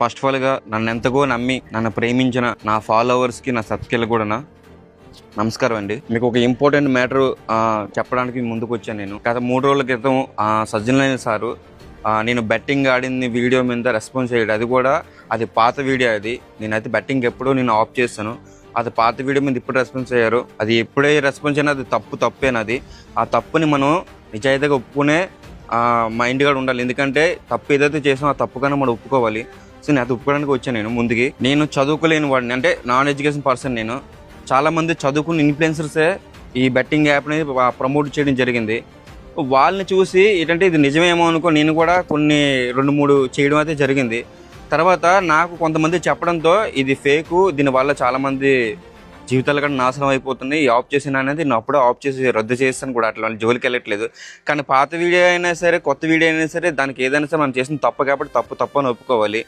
First of ఆల్గా నన్ను ఎంతగో నమ్మి నన్ను ప్రేమించిన నా ఫాలోవర్స్కి నా సబ్స్క్రైబ్ కూడా నమస్కారం అండి. మీకు ఒక ఇంపార్టెంట్ మ్యాటర్ చెప్పడానికి ముందుకు వచ్చాను నేను. గత మూడు రోజుల క్రితం సజ్జనలైన సారు నేను బెట్టింగ్ ఆడింది వీడియో మీద రెస్పాన్స్ చేయడం అది కూడా అది పాత వీడియో అది. నేనైతే బెట్టింగ్ ఎప్పుడో నేను ఆఫ్ చేస్తాను. అది పాత వీడియో మీద ఇప్పుడు రెస్పాన్స్ అయ్యారు. అది ఎప్పుడే రెస్పాన్స్ అయినా అది తప్పు తప్పేనది ఆ తప్పుని మనం నిజాయితీగా ఒప్పుకునే ఆ, మా ఉండాలి. ఎందుకంటే తప్పు ఏదైతే చేసామో ఆ తప్పు కన్నా మనం ఒప్పుకోవాలి. సో నేను అది ఒప్పుకోవడానికి వచ్చాను నేను ముందుకి. నేను చదువుకోలేని వాడిని. అంటే నాన్ ఎడ్యుకేషన్ పర్సన్ నేను. చాలామంది చదువుకున్న ఇన్ఫ్లుయెన్సర్సే ఈ బెట్టింగ్ యాప్ అనేది ప్రమోట్ చేయడం జరిగింది. వాళ్ళని చూసి ఏంటంటే ఇది నిజమేమో అనుకో నేను కూడా కొన్ని రెండు మూడు చేయడం అయితే జరిగింది. తర్వాత నాకు కొంతమంది చెప్పడంతో ఇది ఫేకు దీనివల్ల చాలామంది జీవితాలు కూడా నాశనం అయిపోతుంది ఆఫ్ చేసిన అనేది నేను అప్పుడే ఆఫ్ చేసి రద్దు చేస్తాను కూడా. అట్లా జోలికి వెళ్ళట్లేదు. కానీ పాత వీడియో అయినా సరే కొత్త వీడియో అయినా సరే దానికి ఏదైనా సరే మనం చేసిన తప్పు కాబట్టి తప్పు తప్పు అని ఒప్పుకోవాలి.